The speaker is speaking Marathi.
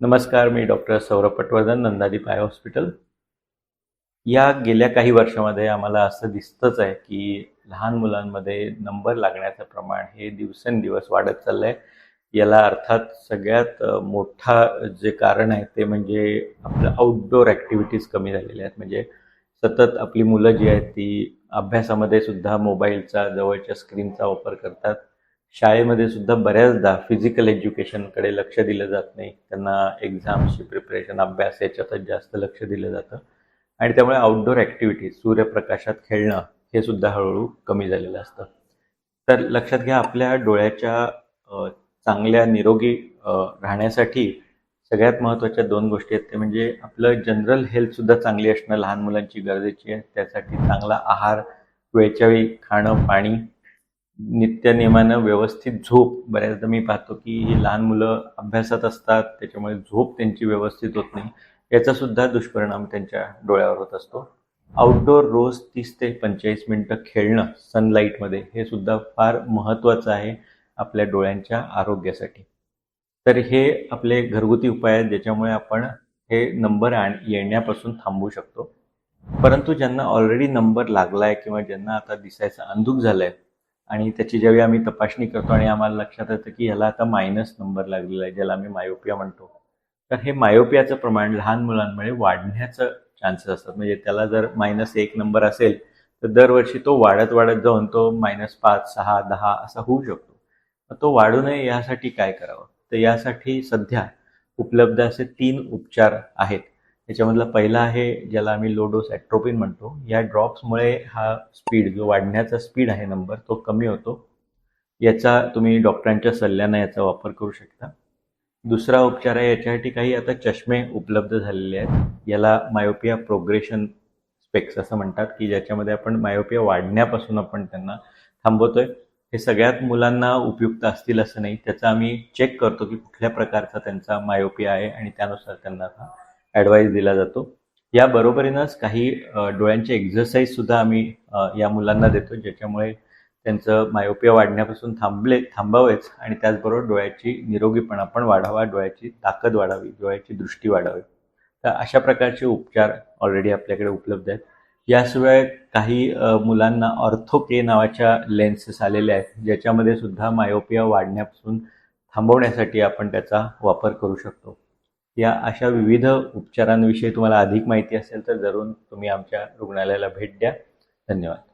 नमस्कार मी doctor Saurabh Patwardhan Nandadeep eye hospital. या गेल्या काही वर्षामध्ये आम्हाला असं दिसतंच आहे की लहान मुलांमध्ये नंबर लागण्याचं प्रमाण हे दिवसेंदिवस वाढत चाललं आहे याला अर्थात सगळ्यात मोठा जे कारण आहे ते म्हणजे आपलं आउटडोअर ॲक्टिव्हिटीज कमी झालेल्या आहेत. म्हणजे सतत आपली मुलं जी आहेत ती अभ्यासामध्ये सुद्धा मोबाईलचा जवळच्या स्क्रीनचा वापर करतात. शाळेमध्ये सुद्धा बऱ्याचदा फिजिकल एज्युकेशनकडे लक्ष दिलं जात नाही. त्यांना एक्झाम्सची प्रिपरेशन अभ्यास याच्यातच जास्त लक्ष दिलं जातं. आणि त्यामुळे आउटडोअर ॲक्टिव्हिटीज सूर्यप्रकाशात खेळणं हे सुद्धा हळूहळू कमी झालेलं असतं. तर लक्षात घ्या आपल्या डोळ्याच्या चांगल्या निरोगी राहण्यासाठी सगळ्यात महत्त्वाच्या दोन गोष्टी आहेत. ते म्हणजे आपलं जनरल हेल्थसुद्धा चांगली असणं लहान मुलांची गरजेची आहे. त्यासाठी चांगला आहार वेळच्या वेळी खाणं पाणी नित्यनियमानं व्यवस्थित झोप. बऱ्याचदा मी पाहतो की ही लहान मुलं अभ्यासात असतात त्याच्यामुळे झोप त्यांची व्यवस्थित होत नाही. याचा सुद्धा दुष्परिणाम त्यांच्या डोळ्यावर होत असतो. आउटडोअर रोज तीस ते पंचेचाळीस मिनटं खेळणं सनलाईटमध्ये हे सुद्धा फार महत्त्वाचं आहे आपल्या डोळ्यांच्या आरोग्यासाठी. तर हे आपले घरगुती उपाय आहेत ज्याच्यामुळे आपण हे नंबर आण येण्यापासून थांबवू शकतो. परंतु ज्यांना ऑलरेडी नंबर लागला आहे किंवा ज्यांना आता दिसायचं अंधुक झालं आहे आणि त्याची ज्यावेळी आम्ही तपासणी करतो आणि आम्हाला लक्षात येतं की ह्याला आता मायनस नंबर लागलेला आहे ज्याला आम्ही मायोपिया म्हणतो तर हे मायोपियाचं प्रमाण लहान मुलांमुळे वाढण्याचं चान्सेस असतात. म्हणजे त्याला जर मायनस एक नंबर असेल तर दरवर्षी तो वाढत वाढत जाऊन तो मायनस पाच सहा दहा असा होऊ शकतो. तो वाढू नये यासाठी काय करावं? तर यासाठी सध्या उपलब्ध असे तीन उपचार आहेत. याच्यामधला पहिला आहे ज्याला आम्ही लोडोस ॲट्रोपिन म्हणतो. या ड्रॉप्समुळे हा स्पीड जो वाढण्याचा स्पीड आहे नंबर तो कमी होतो. याचा तुम्ही डॉक्टरांच्या सल्ल्यानं याचा वापर करू शकता. दुसरा उपचार आहे याच्यासाठी काही आता चष्मे उपलब्ध झालेले आहेत. याला मायोपिया प्रोग्रेशन स्पेक्स असं म्हणतात की ज्याच्यामध्ये आपण मायोपिया वाढण्यापासून आपण त्यांना थांबवतोय. हे सगळ्यात मुलांना उपयुक्त असतील असं नाही. त्याचा आम्ही चेक करतो की कुठल्या प्रकारचा त्यांचा मायोपिया आहे आणि त्यानुसार त्यांना ॲडवाईस दिला जातो. या बरोबरीनंच काही डोळ्यांचे एक्झरसाईज सुद्धा आम्ही या मुलांना देतो ज्याच्यामुळे त्यांचं मायोपिया वाढण्यापासून थांबले थांबावेच आणि त्याचबरोबर डोळ्याची निरोगीपणा पण वाढावा डोळ्याची ताकद वाढावी डोळ्याची दृष्टी वाढावी. तर अशा प्रकारचे उपचार ऑलरेडी आपल्याकडे उपलब्ध आहेत. याशिवाय काही मुलांना ऑर्थोके नावाच्या लेन्सेस आलेल्या आहेत ज्याच्यामध्ये सुद्धा मायोपिया वाढण्यापासून थांबवण्यासाठी आपण त्याचा वापर करू शकतो. या अशा विविध उपचारांविषयी तुम्हाला अधिक माहिती असेल तर जरूर तुम्ही आमच्या रुग्णालयाला भेट द्या. धन्यवाद.